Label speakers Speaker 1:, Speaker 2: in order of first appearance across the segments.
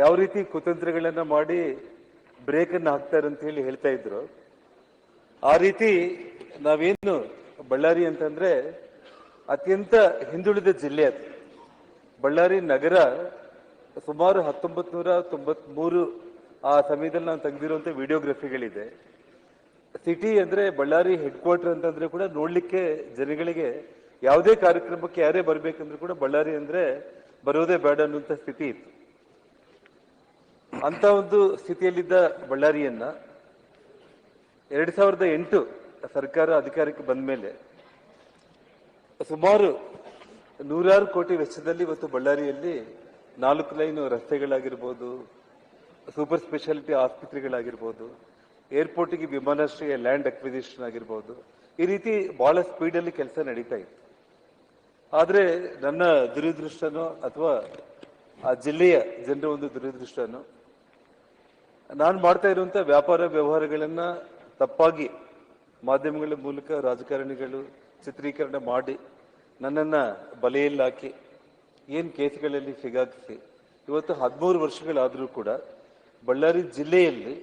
Speaker 1: ಯಾವ ರೀತಿ ಕುತಂತ್ರಗಳನ್ನು ಮಾಡಿ ಬ್ರೇಕ್ ಅನ್ನು ಹಾಕ್ತಾರೆ ಅಂತ ಹೇಳಿ ಹೇಳ್ತಾ ಇದ್ರು. ಆ ರೀತಿ ನಾವೇನು ಬಳ್ಳಾರಿ ಅಂತಂದ್ರೆ ಅತ್ಯಂತ ಹಿಂದುಳಿದ ಜಿಲ್ಲೆ ಅದು. ಬಳ್ಳಾರಿ ನಗರ ಸುಮಾರು ಹತ್ತೊಂಬತ್ ನೂರ ತೊಂಬತ್ಮೂರು ಆ ಸಮಯದಲ್ಲಿ ನಾನು ತೆಗೆದಿರುವಂತ ವಿಡಿಯೋಗ್ರಫಿಗಳಿದೆ. ಸಿಟಿ ಅಂದ್ರೆ ಬಳ್ಳಾರಿ ಹೆಡ್ ಕ್ವಾರ್ಟರ್ ಅಂತಂದ್ರೆ ಕೂಡ ನೋಡ್ಲಿಕ್ಕೆ ಜನಗಳಿಗೆ ಯಾವುದೇ ಕಾರ್ಯಕ್ರಮಕ್ಕೆ ಯಾರೇ ಬರ್ಬೇಕಂದ್ರೆ ಕೂಡ ಬಳ್ಳಾರಿ ಅಂದ್ರೆ ಬರೋದೇ ಬೇಡ ಅನ್ನುವಂಥ ಸ್ಥಿತಿ ಇತ್ತು. ಅಂತ ಒಂದು ಸ್ಥಿತಿಯಲ್ಲಿದ್ದ ಬಳ್ಳಾರಿಯನ್ನ ಎರಡ್ ಸಾವಿರದ ಎಂಟು ಸರ್ಕಾರ ಅಧಿಕಾರಕ್ಕೆ ಬಂದ ಮೇಲೆ ಸುಮಾರು ನೂರಾರು ಕೋಟಿ ವೆಚ್ಚದಲ್ಲಿ ಇವತ್ತು ಬಳ್ಳಾರಿಯಲ್ಲಿ ನಾಲ್ಕು ಲೈನ್ ರಸ್ತೆಗಳಾಗಿರ್ಬೋದು, ಸೂಪರ್ ಸ್ಪೆಷಾಲಿಟಿ ಆಸ್ಪತ್ರೆಗಳಾಗಿರ್ಬೋದು, ಏರ್ಪೋರ್ಟ್ಗೆ ವಿಮಾನಾಶ್ರಯ ಲ್ಯಾಂಡ್ ಅಕ್ವಿಸಿಷನ್ ಆಗಿರ್ಬೋದು, ಈ ರೀತಿ ಬಹಳ ಸ್ಪೀಡಲ್ಲಿ ಕೆಲಸ ನಡೀತಾ ಇತ್ತು. ಆದರೆ ನನ್ನ ದುರದೃಷ್ಟನೋ ಅಥವಾ ಆ ಜಿಲ್ಲೆಯ ಜನರ ಒಂದು ದುರದೃಷ್ಟನೋ ನಾನು ಮಾಡ್ತಾ ಇರುವಂತ ವ್ಯಾಪಾರ ವ್ಯವಹಾರಗಳನ್ನ ತಪ್ಪಾಗಿ ಮಾಧ್ಯಮಗಳ ಮೂಲಕ ರಾಜಕಾರಣಿಗಳು ಚಿತ್ರೀಕರಣ ಮಾಡಿ ನನ್ನನ್ನ ಬಲೆಯಲ್ಲಿ ಹಾಕಿ ಏನ್ ಕೇಸ್ಗಳಲ್ಲಿ ಸಿಗಾಕಿಸಿ, ಇವತ್ತು ಹದಿಮೂರು ವರ್ಷಗಳಾದರೂ ಕೂಡ ಬಳ್ಳಾರಿ ಜಿಲ್ಲೆಯಲ್ಲಿ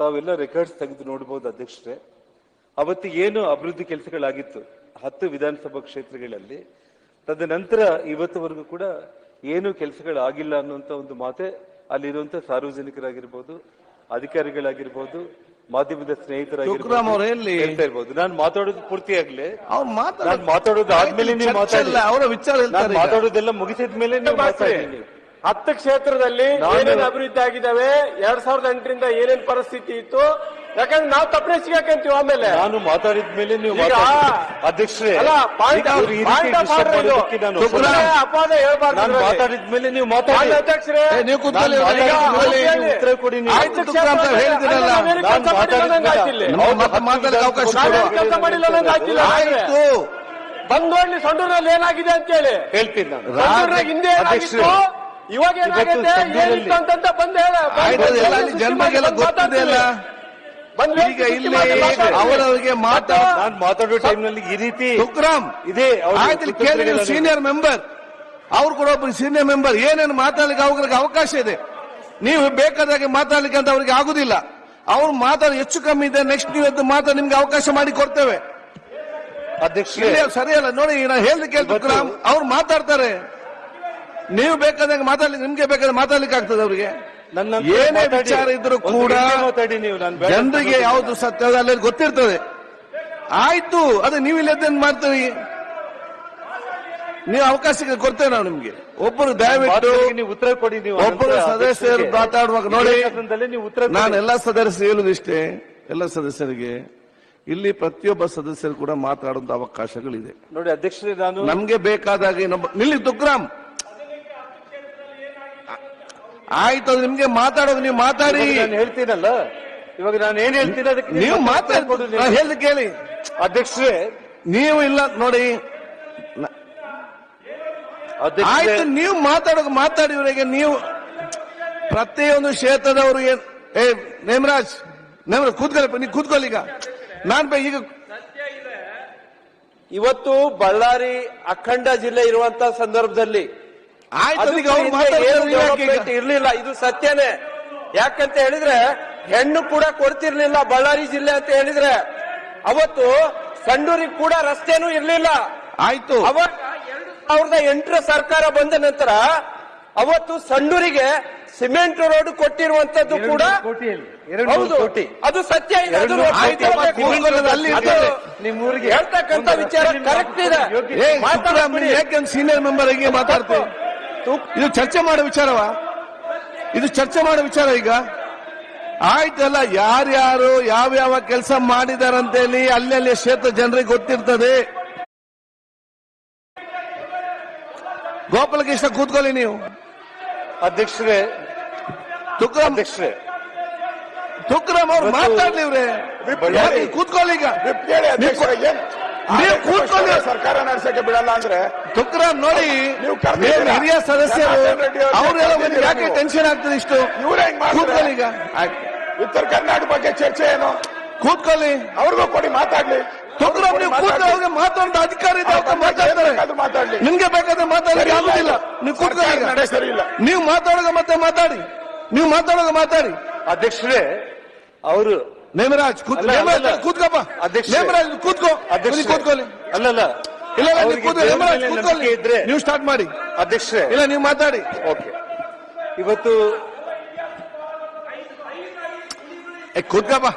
Speaker 1: ತಾವೆಲ್ಲ ರೆಕಾರ್ಡ್ಸ್ ತೆಗೆದು ನೋಡಬಹುದು ಅಧ್ಯಕ್ಷರೇ. ಅವತ್ತು ಏನು ಅಭಿವೃದ್ಧಿ ಕೆಲಸಗಳಾಗಿತ್ತು? ಹತ್ತು ವಿಧಾನಸಭಾ ಕ್ಷೇತ್ರಗಳಲ್ಲಿ. ತದನಂತರ ಇವತ್ತುವರೆಗೂ ಕೂಡ ಏನು ಕೆಲಸಗಳಾಗಿಲ್ಲ ಅನ್ನುವಂಥ ಒಂದು ಮಾತೆ ಅಲ್ಲಿರುವಂಥ ಸಾರ್ವಜನಿಕರಾಗಿರ್ಬೋದು ಅಧಿಕಾರಿಗಳಾಗಿರ್ಬೋದು ಮಾಧ್ಯಮದ? ಸ್ನೇಹಿತರಾಗಿರ್ಬೋದು ನಾನು ಮಾತಾಡೋದು ಪೂರ್ತಿ ಆಗ್ಲಿ ನಾನು ಮಾತಾಡೋದು ಆದ್ಮೇಲೆ ನೀವು ಮಾತಾಡಿ
Speaker 2: ಅವರ ವಿಚಾರ.
Speaker 1: ಮಾತಾಡೋದೆಲ್ಲ ಮುಗಿಸಿದ ಮೇಲೆ ನೀವು ಮಾತಾಡಿ ನೀವು.
Speaker 3: ಹತ್ತು ಕ್ಷೇತ್ರದಲ್ಲಿ
Speaker 1: ನಾನು-
Speaker 3: ಏನೇನು ಅಭಿವೃದ್ಧಿ ಆಗಿದ್ದಾವೆ ಎರಡ್ ಸಾವಿರದ ಎಂಟರಿಂದ ಏನೇನು ಪರಿಸ್ಥಿತಿ ಇತ್ತು ಯಾಕಂದ್ರೆ ನಾವು ತಪ್ಪನೆ ಸಿಗಾಕಂತೀವಿ ಆಮೇಲೆ.
Speaker 1: ನಾನು ಮಾತಾಡಿದ ಮೇಲೆ ನೀವು. ಅಧ್ಯಕ್ಷರೇ
Speaker 3: ಅಲ್ಲ
Speaker 1: ಮಾಡೋದಕ್ಕೆ ನಾನು
Speaker 3: ಹೇಳ್ಬಾರ್ದು
Speaker 1: ಮಾತಾಡಿದ ಮೇಲೆ ನೀವು ಮಾತಾಡಿ.
Speaker 3: ಅಧ್ಯಕ್ಷರೇ
Speaker 2: ನೀವು ಕೂತ್ಕೊಳ್ಳಿ,
Speaker 1: ಉತ್ತರ ಕೊಡಿ. ನಾನು
Speaker 3: ಕೆಲಸ ಮಾಡಿಲ್ಲ
Speaker 1: ಮಾತಾಡಿದ
Speaker 2: ಅವಕಾಶ
Speaker 3: ಕೆಲಸ ನಂಗೆ
Speaker 2: ಆಯ್ತು.
Speaker 3: ಸಂಡೂರಲ್ಲಿ ಏನಾಗಿದೆ ಅಂತ ಹೇಳಿ
Speaker 1: ಹೇಳ್ತೀನಿ ನಾನು.
Speaker 3: ಸಂಡೂರ್ನಾಗ ಹಿಂದೆ ಏನಾಗಿತ್ತು?
Speaker 1: ಅಧ್ಯಕ್ಷರೇ,
Speaker 3: ಇವಾಗ ಏನಾಗಿದೆ ಏನಿತ್ತು ಅಂತ ಬಂದ್ ಹೇಳ.
Speaker 2: ಜನ್ಮಗೆಲ್ಲ ಗೊತ್ತಿದೆ ಅಲ್ಲ ಈಗ ಇಲ್ಲಿ ಅವರವರಿಗೆ
Speaker 1: ನಾನು ಮಾತಾಡೋ ಟೈಮ್ನಲ್ಲಿ ಈ ರೀತಿ ಇದೆ
Speaker 2: ಕೇಳಿ ಸೀನಿಯರ್ ಮೆಂಬರ್ ಅವ್ರು ಕೂಡ ಒಬ್ಬ ಸೀನಿಯರ್ ಮೆಂಬರ್ ಏನೇನು ಮಾತಾಡ್ಲಿಕ್ಕೆ ಅವ್ರಿಗೆ ಅವಕಾಶ ಇದೆ. ನೀವು ಬೇಕಾದಾಗ ಮಾತಾಡ್ಲಿಕ್ಕೆ ಅಂತ ಅವ್ರಿಗೆ ಆಗುದಿಲ್ಲ. ಅವ್ರು ಮಾತಾಡ ಹೆಚ್ಚು ಕಮ್ಮಿ ಇದೆ ನೆಕ್ಸ್ಟ್ ನೀವು ಎದ್ದು ಮಾತಾಡಿ ನಿಮ್ಗೆ ಅವಕಾಶ ಮಾಡಿ ಕೊಡ್ತೇವೆ.
Speaker 1: ಅಧ್ಯಕ್ಷರೇ
Speaker 2: ಇಲ್ಲಿ ಸರಿಯಲ್ಲ ನೋಡಿ ನಾನು ತುಕ್ರಾಮ್ ಅವ್ರು ಮಾತಾಡ್ತಾರೆ. ನೀವು ಬೇಕಾದಂಗೆ ಮಾತಾಡ್ಲಿಕ್ಕೆ ನಿಮ್ಗೆ ಬೇಕಾದ್ರೆ ಮಾತಾಡ್ಲಿಕ್ಕೆ ಆಗ್ತದೆ ಅವರಿಗೆ. ಏನೇ ವಿಚಾರ ಇದ್ರೂ ಕೂಡ ಜನರಿಗೆ. ಯಾವುದು ಸತ್ಯ ಅಲ್ಲಿ ಗೊತ್ತಿರ್ತದೆ. ಆಯ್ತು ಅದು ನೀವು ಇಲ್ಲದ್ದೇನು ಮಾಡ್ತೀರಿ? ನೀವು ಅವಕಾಶ ಕೊಡ್ತೇವೆ ನಾವು ನಿಮ್ಗೆ. ಒಬ್ಬರು ದಯವಿಟ್ಟು
Speaker 1: ನೀವು ಉತ್ತರ ಕೊಡಿ ನೀವು
Speaker 2: ಒಬ್ಬರು ಸದಸ್ಯರು ಮಾತಾಡುವಾಗ ನೋಡಿ. ನಾನು ಎಲ್ಲ ಸದಸ್ಯರು ಹೇಳುದಿಷ್ಟೇ ಎಲ್ಲ ಸದಸ್ಯರಿಗೆ ಇಲ್ಲಿ ಪ್ರತಿಯೊಬ್ಬ ಸದಸ್ಯರು ಕೂಡ ಮಾತಾಡುವಂತ ಅವಕಾಶಗಳಿದೆ.
Speaker 1: ನೋಡಿ ಅಧ್ಯಕ್ಷರೇ ನಾನು
Speaker 2: ನಮ್ಗೆ ಬೇಕಾದಾಗ ಇನ್ನೊಬ್ಬ ನಿಲ್ಲಿ ತುಕ್ರಾಮ್ ಆಯ್ತು ಅದು ನಿಮ್ಗೆ ಮಾತಾಡೋದು ನೀವು ಮಾತಾಡಿ.
Speaker 1: ನಾನು ಹೇಳ್ತೀನಲ್ಲ ಇವಾಗ ನಾನು ಏನ್ ಹೇಳ್ತೀನಿ ಅದಕ್ಕೆ
Speaker 2: ನೀವು
Speaker 1: ಮಾತಾಡ್ಬೋದು ಹೇಳಿ
Speaker 2: ನಾನು ಹೇಳ್ದೆ ಕೇಳಿ.
Speaker 1: ಅಧ್ಯಕ್ಷರೇ
Speaker 2: ನೀವು ಇಲ್ಲ ನೋಡಿ. ಆಯ್ತು ನೀವು ಮಾತಾಡೋದು ಮಾತಾಡಿ ಇವರಿಗೆ. ನೀವು ಪ್ರತಿಯೊಂದು ಕ್ಷೇತ್ರದವರು ಏನ್ ಏ ನೇಮರಾಜ್ ನೇಮರಾಜ್ ಕೂತ್ಕೊಳ್ಳಿ ನೀವು ಕೂತ್ಕೊಳ್ಳಿ ಈಗ. ನಾನು ಈಗ
Speaker 3: ಇವತ್ತು ಬಳ್ಳಾರಿ ಅಖಂಡ ಜಿಲ್ಲೆ ಇರುವಂತ ಸಂದರ್ಭದಲ್ಲಿ ಇರ್ಲಿಲ್ಲ ಇದು ಸತ್ಯನೇ. ಯಾಕಂತ ಹೇಳಿದ್ರೆ ಹೆಣ್ಣು ಕೂಡ ಕೊಡ್ತಿರ್ಲಿಲ್ಲ ಬಳ್ಳಾರಿ ಜಿಲ್ಲೆ ಅಂತ ಹೇಳಿದ್ರೆ ಅವತ್ತು ಸಂಡೂರಿಗೆ ಕೂಡ ರಸ್ತೆನೂ ಇರ್ಲಿಲ್ಲ.
Speaker 2: ಆಯ್ತು.
Speaker 3: ಅವಾಗ ಎರಡು ಸಾವಿರದ ಎಂಟರ ಸರ್ಕಾರ ಬಂದ ನಂತರ ಅವತ್ತು ಸಂಡೂರಿಗೆ ಸಿಮೆಂಟ್ ರೋಡ್ ಕೊಟ್ಟಿರುವಂತದ್ದು ಕೂಡ ಹೌದು.
Speaker 1: ಕೋಟಿ.
Speaker 3: ಅದು ಸತ್ಯ ಇದೆ
Speaker 1: ಎರಡು
Speaker 3: ಅದು
Speaker 1: ನೂರು
Speaker 2: ಆಯ್ತು,
Speaker 3: ಒಪ್ಪಿಕೊಳ್ಳಬೇಕು.
Speaker 2: ಮತ್ತೆ ಕೂತ್ಕೊಳ್ಳೋದು ಅಲ್ಲಿ
Speaker 1: ನಿಮ್ಮ ಊರಿಗೆ
Speaker 3: ಹೇಳ್ತಕ್ಕಂಥ ವಿಚಾರ ಕರೆಕ್ಟ್ ಇದೆ.
Speaker 2: ಸೀನಿಯರ್ ಮೆಂಬರ್ ಹೀಗೆ ಮಾತಾಡ್ತೇವೆ ಇದು ಚರ್ಚೆ ಮಾಡೋ ವಿಚಾರವಾ? ಇದು ಚರ್ಚೆ ಮಾಡೋ ವಿಚಾರ ಈಗ? ಆಯ್ತಲ್ಲ ಯಾರ್ಯಾರು ಯಾವ್ಯಾವ ಕೆಲಸ ಮಾಡಿದಾರಂತೇಳಿ ಅಲ್ಲಲ್ಲಿ ಕ್ಷೇತ್ರ ಜನರಿಗೆ ಗೊತ್ತಿರ್ತದೆ. ಗೋಪಾಲಕೃಷ್ಣ ಕೂತ್ಕೊಳ್ಳಿ ನೀವು.
Speaker 1: ಅಧ್ಯಕ್ಷರೇ
Speaker 2: ತುಕ್ರಾಮ್
Speaker 1: ಅಧ್ಯಕ್ಷರೇ.
Speaker 2: ತುಕ್ರಾಮ್ ಅವ್ರು
Speaker 1: ಇವತ್ತು
Speaker 2: ಮಾತಾಡ್ಲಿ ಇವ್ರೆ. ಕೂತ್ಕೊಳ್ಳಿ ಈಗ? ನೀವು- ಕೂತ್ಕೊಂಡು
Speaker 4: ಸರ್ಕಾರ ನಡೆಸಕ್ಕೆ ಬಿಡಲ್ಲ ಅಂದ್ರೆ
Speaker 2: ತುಕ್ರಾಮ್ ನೋಡಿ
Speaker 4: ನೀವು
Speaker 2: ಹಿರಿಯ ಸದಸ್ಯರು ಅವರೆಲ್ಲ
Speaker 4: ಕರ್ದಿದ್ದೀರಾ
Speaker 2: ಯಾಕೆ ಟೆನ್ಷನ್ ಆಗ್ತದೆ ಇಷ್ಟು. ಕೂತ್ಕೊಳ್ಳಿ ಈಗ.
Speaker 4: ಉತ್ತರ ಕರ್ನಾಟಕ ಬಗ್ಗೆ ಚರ್ಚೆ ಏನು?
Speaker 2: ಕೂತ್ಕೊಳ್ಳಿ.
Speaker 4: ಅವ್ರಿಗೂ ಕೊಡಿ ಮಾತಾಡ್ಲಿ.
Speaker 2: ತುಕ್ರಾಮ್ ನೀವು ಕೂತ್ಕೊಳ್ಳಿ ಅವ್ರಿಗೆ ಮಾತಾಡೋ ಅಧಿಕಾರ ಇದೆ ಅವ್ರು ಮಾತಾಡ್ತಾರೆ. ನಿಮ್ಗೆ ಬೇಕಾದ್ರೆ ಮಾತಾಡಲಿಕ್ಕೆ ಆಗುದಿಲ್ಲ. ನೀವು ಕೂತ್ಕೊಳ್ಳಿ
Speaker 4: ಸರಿ ಇಲ್ಲ.
Speaker 2: ನೀವು ಮಾತಾಡುವಾಗ ಮತ್ತೆ ಮಾತಾಡಿ. ನೀವು ಮಾತಾಡುವಾಗ ಮಾತಾಡಿ.
Speaker 1: ಅಧ್ಯಕ್ಷರೇ ಅವರು
Speaker 2: ನೇಮರಾಜ್. ಕೂತ್ಕೋಪ್ಪ. ನೇಮರಾಜ್ ಕೂತ್ಕೋ. ಕೂತ್ಕೊಳ್ಳಿ.
Speaker 1: ಅಲ್ಲಲ್ಲ
Speaker 2: ಇಲ್ಲ ನೇಮರಾಜ್ ಕೂತ್ಕೊಳ್ಳಿ.
Speaker 1: ಇದ್ರೆ
Speaker 2: ನೀವು ಸ್ಟಾರ್ಟ್ ಮಾಡಿ.
Speaker 1: ಅಧ್ಯಕ್ಷರೇ.
Speaker 2: ಇಲ್ಲ ನೀವು ಮಾತಾಡಿ.
Speaker 1: ಓಕೆ. ಇವತ್ತು
Speaker 2: ಕೂತ್ಕಪ್ಪ.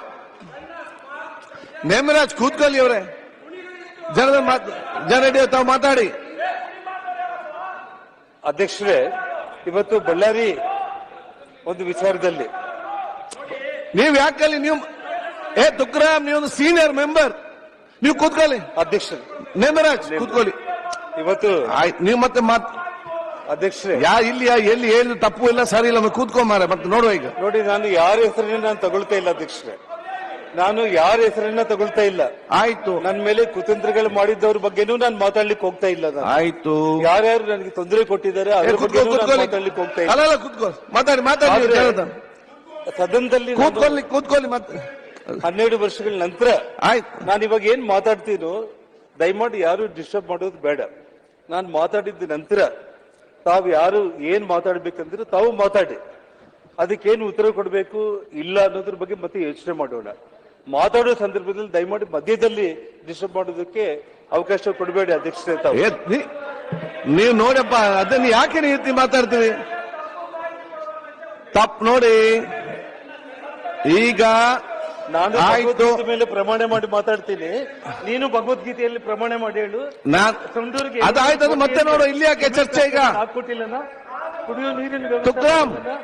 Speaker 2: ನೇಮರಾಜ್ ಕೂತ್ಕೊಳ್ಳಿ ಅವರೇ. ಜನದ ಮಾತು ಜನ ತಾವು ಮಾತಾಡಿ.
Speaker 1: ಅಧ್ಯಕ್ಷರೇ ಇವತ್ತು ಬಳ್ಳಾರಿ ಒಂದು ವಿಚಾರದಲ್ಲಿ.
Speaker 2: ನೀವು ಯಾಕಲ್ಲಿ ನೀವು ಏ ದುಗ್ರಾಮ್ ನೀವೊಂದು ಸೀನಿಯರ್ ಮೆಂಬರ್ ನೀವು ಕೂತ್ಕೊಳ್ಳಿ.
Speaker 1: ಅಧ್ಯಕ್ಷರೇ.
Speaker 2: ನೇಮರಾಜ್ ಕೂತ್ಕೊಳ್ಳಿ.
Speaker 1: ಇವತ್ತು
Speaker 2: ಆಯ್ತು ನೀವು ಮತ್ತೆ ಮಾತು
Speaker 1: ಅಧ್ಯಕ್ಷರೇ.
Speaker 2: ಯಾ ಇಲ್ಲಿ ಯಾ- ಎಲ್ಲಿ ಏನು ತಪ್ಪು ಇಲ್ಲ ಸರಿ ಇಲ್ಲ ಕೂತ್ಕೊಂಬಾರೆ ಮತ್ತೆ ನೋಡುವ ಈಗ.
Speaker 1: ನೋಡಿ ನಾನು ಯಾರ ಹೆಸರನ್ನ ನಾನು ತಗೊಳ್ತಾ ಇಲ್ಲ ಅಧ್ಯಕ್ಷರೇ. ನಾನು ಯಾರ ಹೆಸರನ್ನ ತಗೊಳ್ತಾ ಇಲ್ಲ.
Speaker 2: ಆಯ್ತು.
Speaker 1: ನನ್ನ ಮೇಲೆ ಕುತಂತ್ರಗಳು ಮಾಡಿದ್ದವ್ರ ಬಗ್ಗೆನೂ ನಾನು ಮಾತಾಡ್ಲಿಕ್ಕೆ ಹೋಗ್ತಾ ಇಲ್ಲ ನಾನು.
Speaker 2: ಆಯ್ತು.
Speaker 1: ಯಾರ್ಯಾರು ನನಗೆ ತೊಂದರೆ ಕೊಟ್ಟಿದ್ದಾರೆ
Speaker 2: ಏ,
Speaker 1: ಅದ್ರ
Speaker 2: ಕೂತ್ಕೊ,
Speaker 1: ಬಗ್ಗೆನೂ ನಾನು
Speaker 2: ಕೂತ್ಕೊಳ್ಳಿ.
Speaker 1: ಮಾತಾಡ್ಲಿಕ್ಕೆ ಹೋಗ್ತಾ ಇಲ್ಲ.
Speaker 2: ಅಲ್ಲ ಕೂತ್ಕೊ. ಮಾತಾಡಿ ಮಾತಾಡಿ ನೀವು
Speaker 1: ಆದ್ರೆ
Speaker 2: ಜನದ.
Speaker 1: ಸದನದಲ್ಲಿ ನಾನು
Speaker 2: ಕೂತ್ಕೊಳ್ಳಿ ಕೂತ್ಕೊಳ್ಳಿ ಮತ್ತೆ.
Speaker 1: ಹನ್ನೆರಡು ವರ್ಷಗಳ ನಂತರ
Speaker 2: ಆಯ್ತು.
Speaker 1: ನಾನು ಇವಾಗ ಏನ್ ಮಾತಾಡ್ತೀನೋ ದಯಮಾಡಿ ಯಾರು ಡಿಸ್ಟರ್ಬ್ ಮಾಡೋದು ಬೇಡ. ನಾನು ಮಾತಾಡಿದ ನಂತರ ತಾವು ಯಾರು ಏನ್ ಮಾತಾಡ್ಬೇಕಂದ್ರೆ ತಾವು ಮಾತಾಡಿ. ಅದಕ್ಕೇನು ಉತ್ತರ ಕೊಡಬೇಕು ಇಲ್ಲ ಅನ್ನೋದ್ರ ಬಗ್ಗೆ ಮತ್ತೆ ಯೋಚನೆ ಮಾಡೋಣ. ಮಾತಾಡೋ ಸಂದರ್ಭದಲ್ಲಿ ದಯಮಾಡಿ ಮಧ್ಯದಲ್ಲಿ ಡಿಸ್ಟರ್ಬ್ ಮಾಡೋದಕ್ಕೆ ಅವಕಾಶ ಕೊಡಬೇಡಿ ಅಧ್ಯಕ್ಷರೇ ತಾವು.
Speaker 2: ನೀವು ನೋಡಪ್ಪ ಅದನ್ನ ಯಾಕೆ ರೀತಿ ಮಾತಾಡ್ತೀವಿ ತಪ್ಪು ನೋಡಿ. ಈಗ
Speaker 1: ನಾನು ಭಗವದ್ಗೀತೆ ಮೇಲೆ ಪ್ರಮಾಣ ಮಾಡಿ ಮಾತಾಡ್ತೀನಿ. ನೀನು ಭಗವದ್ಗೀತೆಯಲ್ಲಿ ಪ್ರಮಾಣ ಮಾಡಿ ಹೇಳು.
Speaker 2: ನಾನ್
Speaker 1: ಸಂಡೂರಿಗೆ
Speaker 2: ಅದಾಯ್ತು ಅದು ಮತ್ತೆ ನೋಡು. ಇಲ್ಲಿ ಯಾಕೆ ಚರ್ಚೆ ಈಗ?
Speaker 1: ಹಾಕೊಟ್ಟಿಲ್ಲನ ಕುಡಿಯೋ ನೀರಿನ ವ್ಯವಸ್ಥೆ
Speaker 2: ತುಕ್ರಾಮ್.
Speaker 1: ಆಗಿಲ್ಲನ?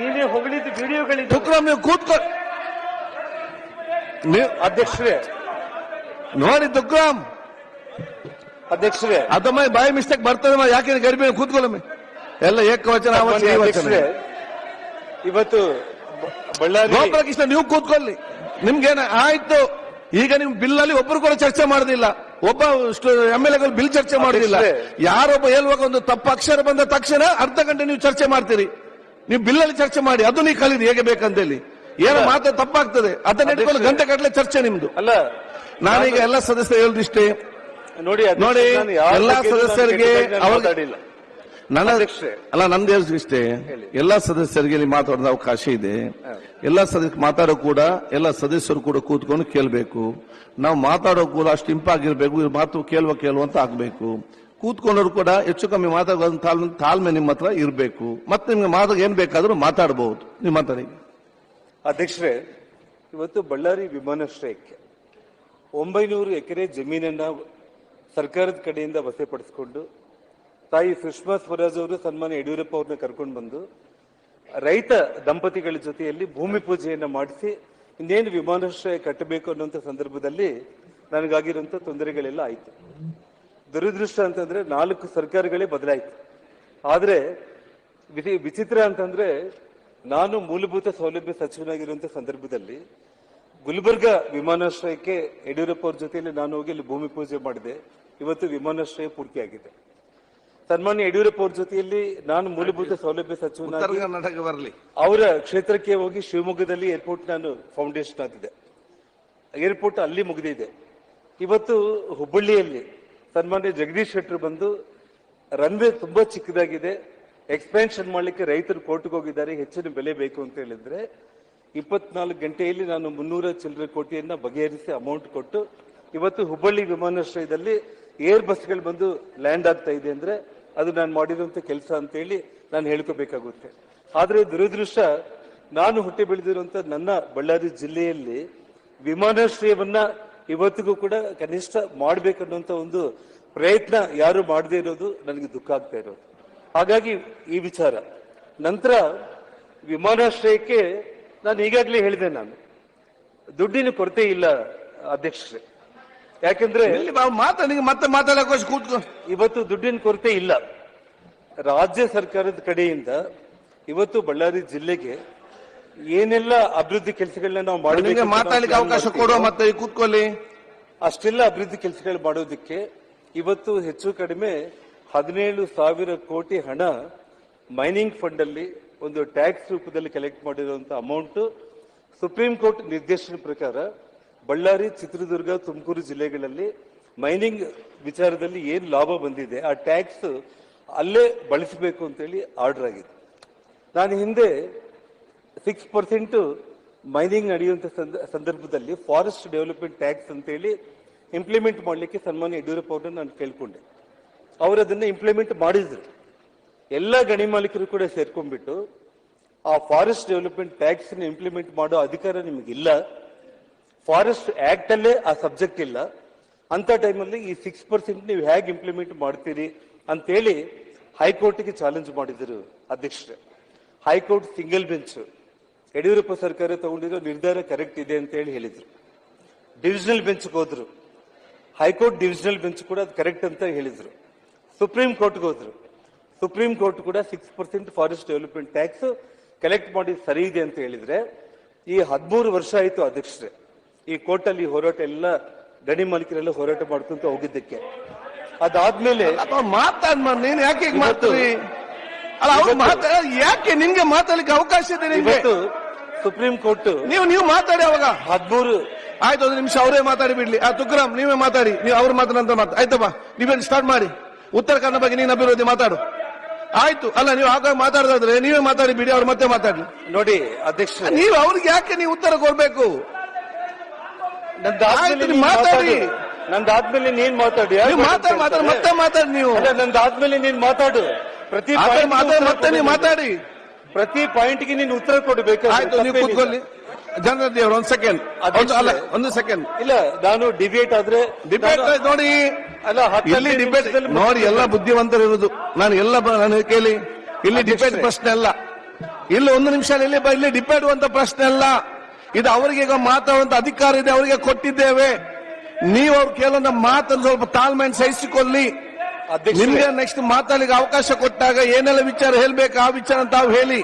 Speaker 1: ನೀನೇ ಹೊಗಳಿದ್ದು ವಿಡಿಯೋಗಳಿದ್ದು
Speaker 2: ತುಕ್ರಾಮ್ ನೀವು ಕೂತ್ಕೊ ನೀವು
Speaker 1: ಅಧ್ಯಕ್ಷರೇ.
Speaker 2: ನೋಡಿ ತುಕ್ರಾಮ್.
Speaker 1: ಅಧ್ಯಕ್ಷರೇ.
Speaker 2: ಅದಮ್ಮ ಬಾಯಿ ಮಿಸ್ಟೇಕ್ ಬರ್ತದಮ್ಮ ಯಾಕೆ ಗರ್ಭಿ ಕೂತ್ಕೊಳ್ಳಮ್ಮ ಎಲ್ಲ ಏಕವಚನ ವಚನ.
Speaker 1: ಅಧ್ಯಕ್ಷರೇ. ಇವತ್ತು ಬ- ಬಳ್ಳಾರಿ
Speaker 2: ಗೋಪಾಲಕೃಷ್ಣ ನೀವು ಕೂತ್ಕೊಳ್ಳಿ. ನಿಮ್ಗೇನ ಆಯ್ತು? ಈಗ ನಿಮ್ ಬಿಲ್ ಅಲ್ಲಿ ಒಬ್ರು ಕೂಡ ಚರ್ಚೆ ಮಾಡುದಿಲ್ಲ. ಒಬ್ಬ ಎಂ ಎಲ್ ಎಗಳು ಬಿಲ್ ಚರ್ಚೆ ಮಾಡುದಿಲ್ಲ. ಯಾರೊಬ್ಬ ಹೇಳುವಾಗ ಒಂದು ತಪ್ಪು ಅಕ್ಷರ ಬಂದ ತಕ್ಷಣ ಅರ್ಧ ಗಂಟೆ ನೀವು ಚರ್ಚೆ ಮಾಡ್ತೀರಿ. ನೀವು ಬಿಲ್ ಅಲ್ಲಿ ಚರ್ಚೆ ಮಾಡಿ ಅದು ನೀವು ಕಲೀರಿ ಹೇಗೆ ಬೇಕಂತೇಳಿ. ಏನೋ. ಮಾತು ತಪ್ಪಾಗ್ತದೆ. ಅದನ್ನ ಇಟ್ಕೊಂಡು. ಗಂಟೆ ಕಟ್ಟಲೆ ಚರ್ಚೆ ನಿಮ್ದು.
Speaker 1: ಅಲ್ಲ.
Speaker 2: ನಾನೀಗ ಎಲ್ಲ ಸದಸ್ಯರು ಹೇಳಿದಿಷ್ಟೇ.
Speaker 1: ನೋಡಿ
Speaker 2: ನೋಡಿ, ಎಲ್ಲಾ ಸದಸ್ಯರಿಗೆ ಅವ್ರಿಗೆ- ನನ್ನ
Speaker 1: ಅಧ್ಯಕ್ಷರೇ.
Speaker 2: ಅಲ್ಲ ನಂದು ಇಷ್ಟೇ ಎಲ್ಲ ಸದಸ್ಯರಿಗೆ ಇಲ್ಲಿ ಮಾತಾಡೋದ ಅವಕಾಶ ಇದೆ. ಎಲ್ಲ ಸದಸ್ಯ ಮಾತಾಡೋ ಕೂಡ ಎಲ್ಲ ಸದಸ್ಯರು ಕೂಡ ಕೂತ್ಕೊಂಡು ಕೇಳಬೇಕು. ನಾವು ಮಾತಾಡೋ ಕೂಡ ಅಷ್ಟು ಇಂಪಾಗಿರ್ಬೇಕು ಇವ್ರ ಮಾತು ಕೇಳುವ ಕೇಳುವ ಅಂತ ಆಗ್ಬೇಕು. ಕೂತ್ಕೊಂಡವ್ರು ಕೂಡ ಹೆಚ್ಚು ಕಮ್ಮಿ ಮಾತಾಡೋ ತಾಳ್ಮೆ ನಿಮ್ಮ ಹತ್ರ ಇರಬೇಕು. ಮತ್ತೆ ನಿಮ್ಗೆ ಮಾತಾಗ ಏನ್ ಬೇಕಾದ್ರೂ ಮಾತಾಡಬಹುದು ನಿಮ್ಮ ಮಾತಾಡಿ
Speaker 1: ಅಧ್ಯಕ್ಷರೇ ಇವತ್ತು ಬಳ್ಳಾರಿ ವಿಮಾನಾಶ್ರಯಕ್ಕೆ ಒಂಬೈನೂರು ಎಕರೆ ಜಮೀನನ್ನ ಸರ್ಕಾರದ ಕಡೆಯಿಂದ ವಶಪಡಿಸಿಕೊಂಡು ತಾಯಿ ಸುಷ್ಮಾ ಸ್ವರಾಜ್ ಅವರು ಸನ್ಮಾನ್ಯ ಯಡಿಯೂರಪ್ಪ ಅವ್ರನ್ನ ಕರ್ಕೊಂಡು ಬಂದು ರೈತ ದಂಪತಿಗಳ ಜೊತೆಯಲ್ಲಿ ಭೂಮಿ ಪೂಜೆಯನ್ನು ಮಾಡಿಸಿ ಇನ್ನೇನು ವಿಮಾನಾಶ್ರಯ ಕಟ್ಟಬೇಕು ಅನ್ನುವಂಥ ಸಂದರ್ಭದಲ್ಲಿ ನನಗಾಗಿರುವಂಥ ತೊಂದರೆಗಳೆಲ್ಲ ಆಯಿತು. ದುರದೃಷ್ಟ ಅಂತಂದ್ರೆ ನಾಲ್ಕು ಸರ್ಕಾರಗಳೇ ಬದಲಾಯಿತು. ಆದರೆ ವಿಚಿತ್ರ ಅಂತಂದ್ರೆ ನಾನು ಮೂಲಭೂತ ಸೌಲಭ್ಯ ಸಚಿವನಾಗಿರುವಂತ ಸಂದರ್ಭದಲ್ಲಿ ಗುಲ್ಬರ್ಗ ವಿಮಾನಾಶ್ರಯಕ್ಕೆ ಯಡಿಯೂರಪ್ಪ ಅವ್ರ ಜೊತೆಯಲ್ಲಿ ನಾನು ಹೋಗಿ ಅಲ್ಲಿ ಭೂಮಿ ಪೂಜೆ ಮಾಡಿದೆ. ಇವತ್ತು ವಿಮಾನಾಶ್ರಯ ಪೂರ್ತಿಯಾಗಿದೆ. ಸನ್ಮಾನ್ಯ ಯಡಿಯೂರಪ್ಪ ಅವ್ರ ಜೊತೆಯಲ್ಲಿ ನಾನು ಮೂಲಭೂತ ಸೌಲಭ್ಯ ಸಚಿವನಾಗಿ
Speaker 2: ಕರ್ನಾಟಕ ಬರಲಿ.
Speaker 1: ಅವರ ಕ್ಷೇತ್ರಕ್ಕೆ ಹೋಗಿ ಶಿವಮೊಗ್ಗದಲ್ಲಿ ಏರ್ಪೋರ್ಟ್ ನಾನು ಫೌಂಡೇಶನ್ ಆಗಿದೆ. ಏರ್ಪೋರ್ಟ್ ಅಲ್ಲಿ ಮುಗಿದಿದೆ. ಇವತ್ತು ಹುಬ್ಬಳ್ಳಿಯಲ್ಲಿ ಸನ್ಮಾನ್ಯ ಜಗದೀಶ್ ಶೆಟ್ಟರ್ ಬಂದು ರನ್ವೇ ತುಂಬಾ ಚಿಕ್ಕದಾಗಿದೆ. ಎಕ್ಸ್ಪೆನ್ಷನ್ ಮಾಡಲಿಕ್ಕೆ ರೈತರು ಕೋರ್ಟ್ಗೆ ಹೋಗಿದ್ದಾರೆ. ಹೆಚ್ಚಿನ ಬೆಲೆ ಬೇಕು ಅಂತ ಹೇಳಿದ್ರೆ ಇಪ್ಪತ್ನಾಲ್ಕು ಗಂಟೆಯಲ್ಲಿ ನಾನು ಮುನ್ನೂರ ಚಿಲ್ಲರೆ ಕೋಟಿಯನ್ನ ಬಗೆಹರಿಸಿ ಅಮೌಂಟ್ ಕೊಟ್ಟು ಇವತ್ತು ಹುಬ್ಬಳ್ಳಿ ವಿಮಾನಾಶ್ರಯದಲ್ಲಿ ಏರ್ ಬಸ್ಗಳು ಬಂದು ಲ್ಯಾಂಡ್ ಆಗ್ತಾ ಇದೆ ಅಂದ್ರೆ ಅದು ನಾನು ಮಾಡಿರುವಂತ ಕೆಲಸ ಅಂತೇಳಿ ನಾನು ಹೇಳ್ಕೋಬೇಕಾಗುತ್ತೆ. ಆದರೆ ದುರದೃಷ್ಟ, ನಾನು ಹುಟ್ಟಿ ಬೆಳೆದಿರುವಂತ ನನ್ನ ಬಳ್ಳಾರಿ ಜಿಲ್ಲೆಯಲ್ಲಿ ವಿಮಾನಾಶ್ರಯವನ್ನ ಇವತ್ತಿಗೂ ಕೂಡ ಕನಿಷ್ಠ ಮಾಡಬೇಕನ್ನುವಂಥ ಒಂದು ಪ್ರಯತ್ನ ಯಾರು ಮಾಡದೇ ಇರೋದು ನನಗೆ ದುಃಖ ಆಗ್ತಾ ಇರೋದು. ಹಾಗಾಗಿ ಈ ವಿಚಾರ. ನಂತರ ವಿಮಾನಾಶ್ರಯಕ್ಕೆ ನಾನು ಈಗಾಗಲೇ ಹೇಳಿದೆ ನಾನು. ದುಡ್ಡಿನ ಕೊರತೆ ಇಲ್ಲ ಅಧ್ಯಕ್ಷರೇ. ಯಾಕೆಂದ್ರೆ
Speaker 2: ಮಾತಾಡಿ ಮತ್ತೆ ಮಾತಾಡಕೋಸ್ ಕೂತ್ಕೊ
Speaker 1: ಇವತ್ತು ದುಡ್ಡಿನ ಕೊರತೆ ಇಲ್ಲ. ರಾಜ್ಯ ಸರ್ಕಾರದ ಕಡೆಯಿಂದ ಇವತ್ತು ಬಳ್ಳಾರಿ ಜಿಲ್ಲೆಗೆ ಏನೆಲ್ಲ ಅಭಿವೃದ್ಧಿ ಕೆಲಸಗಳನ್ನ ನಾವು
Speaker 2: ನಿಮಗೆ ಮಾತಾಡಲಿಕ್ಕೆ ಅವಕಾಶ ಕೊಡುವ ಮತ್ತೆ ಕೂತ್ಕೊಳ್ಳಿ.
Speaker 1: ಅಷ್ಟೆಲ್ಲ ಅಭಿವೃದ್ಧಿ ಕೆಲಸಗಳು ಮಾಡೋದಕ್ಕೆ ಇವತ್ತು ಹೆಚ್ಚು ಕಡಿಮೆ ಹದಿನೇಳು ಸಾವಿರ ಕೋಟಿ ಹಣ ಮೈನಿಂಗ್ ಫಂಡ್ ಅಲ್ಲಿ ಒಂದು ಟ್ಯಾಕ್ಸ್ ರೂಪದಲ್ಲಿ ಕಲೆಕ್ಟ್ ಮಾಡಿರುವಂತ ಅಮೌಂಟ್ ಸುಪ್ರೀಂ ಕೋರ್ಟ್ ನಿರ್ದೇಶನ ಪ್ರಕಾರ ಬಳ್ಳಾರಿ, ಚಿತ್ರದುರ್ಗ, ತುಮಕೂರು ಜಿಲ್ಲೆಗಳಲ್ಲಿ ಮೈನಿಂಗ್ ವಿಚಾರದಲ್ಲಿ ಏನು ಲಾಭ ಬಂದಿದೆ, ಆ ಟ್ಯಾಕ್ಸ್ ಅಲ್ಲೇ ಬಳಸಬೇಕು ಅಂತೇಳಿ ಆರ್ಡರ್ ಆಗಿದೆ ನಾನು ಹಿಂದೆ ಸಿಕ್ಸ್ ಪರ್ಸೆಂಟ್ ಮೈನಿಂಗ್ ನಡೆಯುವಂತ ಸಂದ- ಸಂದರ್ಭದಲ್ಲಿ ಫಾರೆಸ್ಟ್ ಡೆವಲಪ್ಮೆಂಟ್ ಟ್ಯಾಕ್ಸ್ ಅಂತೇಳಿ ಇಂಪ್ಲಿಮೆಂಟ್ ಮಾಡಲಿಕ್ಕೆ ಸನ್ಮಾನ್ಯ ಯಡಿಯೂರಪ್ಪ ಅವ್ರನ್ನ ನಾನು ಕೇಳಿಕೊಂಡೆ. ಅವರು ಅದನ್ನ ಇಂಪ್ಲಿಮೆಂಟ್ ಮಾಡಿದ್ರು. ಎಲ್ಲ ಗಣಿ ಮಾಲೀಕರು ಕೂಡ ಸೇರ್ಕೊಂಡ್ಬಿಟ್ಟು ಆ ಫಾರೆಸ್ಟ್ ಡೆವಲಪ್ಮೆಂಟ್ ಟ್ಯಾಕ್ಸ್ ಇಂಪ್ಲಿಮೆಂಟ್ ಮಾಡೋ ಅಧಿಕಾರ ನಿಮಗಿಲ್ಲ. ಫಾರೆಸ್ಟ್ ಆಕ್ಟ್ ಅಲ್ಲೇ ಆ ಸಬ್ಜೆಕ್ಟ್ ಇಲ್ಲ. ಅಂತ ಟೈಮಲ್ಲಿ ಈ ಸಿಕ್ಸ್ ಪರ್ಸೆಂಟ್ ನೀವು ಹೇಗೆ ಇಂಪ್ಲಿಮೆಂಟ್ ಮಾಡ್ತೀರಿ ಅಂತೇಳಿ ಹೈಕೋರ್ಟ್ಗೆ ಚಾಲೆಂಜ್ ಮಾಡಿದರು ಅಧ್ಯಕ್ಷರೇ. ಹೈಕೋರ್ಟ್ ಸಿಂಗಲ್ ಬೆಂಚ್ ಯಡಿಯೂರಪ್ಪ ಸರ್ಕಾರ ತಗೊಂಡಿರೋ ನಿರ್ಧಾರ ಕರೆಕ್ಟ್ ಇದೆ ಅಂತ ಹೇಳಿ ಹೇಳಿದ್ರು ಡಿವಿಷನಲ್ ಬೆಂಚ್ಗೆ ಹೋದ್ರು. ಹೈಕೋರ್ಟ್ ಡಿವಿಷನಲ್ ಬೆಂಚ್ ಕೂಡ ಅದು ಕರೆಕ್ಟ್ ಅಂತ ಹೇಳಿದ್ರು. ಸುಪ್ರೀಂ ಕೋರ್ಟ್ಗೆ ಹೋದ್ರು. ಸುಪ್ರೀಂ ಕೋರ್ಟ್ ಕೂಡ six percent forest development tax collect ಮಾಡಿ ಸರಿ ಇದೆ ಅಂತ ಹೇಳಿದ್ರೆ, ಈ ಹದಿಮೂರು ವರ್ಷ ಆಯಿತು ಅಧ್ಯಕ್ಷರೇ. ಈ ಕೋರ್ಟಲ್ಲಿ ಹೋರಾಟ ಎಲ್ಲ ಗಣಿ ಮಾಲೀಕರೆಲ್ಲ ಹೋರಾಟ ಮಾಡ್ಕೊಂತ ಹೋಗಿದ್ದಕ್ಕೆ. ಅದಾದ್ಮೇಲೆ
Speaker 2: ಮಾತಾಡ್ ನೀನ್ ಯಾಕೆ ಅಲ್ಲ ಅವ್ರು ಮಾತಾಡ ಯಾಕೆ ನಿಮ್ಗೆ ಮಾತಾಡ್ಲಿಕ್ಕೆ ಅವಕಾಶ ಇದೆ
Speaker 1: ಇವತ್ತು ಸುಪ್ರೀಂ ಕೋರ್ಟ್
Speaker 2: ನೀವು ನೀವು ಮಾತಾಡಿ ಅವಾಗ.
Speaker 1: ಹದಿಮೂರು
Speaker 2: ಆಯ್ತು ಒಂದು ನಿಮಿಷ ಅವರೇ ಮಾತಾಡಿ ಬಿಡ್ಲಿ. ಆ ತುಕ್ರಾಮ್ ನೀವೇ ಮಾತಾಡಿ. ನೀವು ಅವ್ರು ಮಾತಾಡಂತ ಮಾತು ಆಯ್ತಪ್ಪ ನೀವೇನು ಸ್ಟಾರ್ಟ್ ಮಾಡಿ? ಉತ್ತರ ಕನ್ನಡ ಬಗ್ಗೆ ನೀನು ಅಭಿವೃದ್ಧಿ ಮಾತಾಡು. ಆಯ್ತು ಅಲ್ಲ ನೀವು ಆಗ ಮಾತಾಡೋದಾದ್ರೆ ನೀವೇ ಮಾತಾಡಿ ಬಿಡಿ ಅವ್ರು ಮತ್ತೆ ಮಾತಾಡಿ
Speaker 1: ನೋಡಿ ಅಧ್ಯಕ್ಷ
Speaker 2: ನೀವು ಅವ್ರಿಗೆ ಯಾಕೆ ನೀವು ಉತ್ತರ ಕೊಡ್ಬೇಕು?
Speaker 1: ನಂದಾದ್ಮೇಲೆ
Speaker 2: ಮಾತಾಡಿ.
Speaker 1: ನಂದಾದ್ಮೇಲೆ ನೀನ್ ಮಾತಾಡಿ.
Speaker 2: ಮಾತಾಡಿ ಮಾತಾಡಿ ಮತ್ತೆ ಮಾತಾಡಿ ನೀವು.
Speaker 1: ನಂದಾದ್ಮೇಲೆ ನೀನ್ ಮಾತಾಡು. ಪ್ರತಿ
Speaker 2: ಮತ್ತೆ ನೀವು ಮಾತಾಡಿ.
Speaker 1: ಪ್ರತಿ ಪಾಯಿಂಟ್ಗೆ ನೀನು ಉತ್ತರ ಕೊಡಬೇಕು.
Speaker 2: ಆಯ್ತು ನೀವು ಕೂತ್ಕೊಳ್ಳಿ. ಜನರ ಒಂದ್ ಸೆಕೆಂಡ್ ಅಲ್ಲ ಒಂದು ಸೆಕೆಂಡ್
Speaker 1: ಇಲ್ಲ ನಾನು ಡಿಬೇಟ್ ಆದ್ರೆ
Speaker 2: ಡಿಬೇಟ್ ನೋಡಿ.
Speaker 1: ಅಲ್ಲ ಎಲ್ಲಿ
Speaker 2: ಡಿಬೇಟ್ ನೋಡಿ ಎಲ್ಲ ಬುದ್ಧಿವಂತರು ಇರುವುದು ನಾನು ಎಲ್ಲ ನಾನು ಕೇಳಿ. ಇಲ್ಲಿ ಡಿಬೇಟ್ ಪ್ರಶ್ನೆ ಅಲ್ಲ. ಇಲ್ಲಿ ಒಂದು ನಿಮಿಷ ಇಲ್ಲಿ ಇಲ್ಲಿ ಡಿಬೇಟ್ ಅಂತ ಪ್ರಶ್ನೆ ಅಲ್ಲ. ಇದು ಅವರಿಗೆ ಈಗ ಮಾತಾಡುವಂತ ಅಧಿಕಾರ ಇದೆ ಅವರಿಗೆ ಕೊಟ್ಟಿದ್ದೇವೆ. ನೀವು ಅವ್ರು ಕೇಳೋ ಮಾತನ್ನು ಸ್ವಲ್ಪ ತಾಳ್ಮೆಯನ್ನು ಸಹಿಸಿಕೊಳ್ಳಿ. ನಿಮ್ಗೆ ನೆಕ್ಸ್ಟ್ ಮಾತಾಡಲಿಕ್ಕೆ ಅವಕಾಶ ಕೊಟ್ಟಾಗ ಏನೆಲ್ಲ ವಿಚಾರ ಹೇಳ್ಬೇಕು ಆ ವಿಚಾರ ತಾವು ಹೇಳಿ.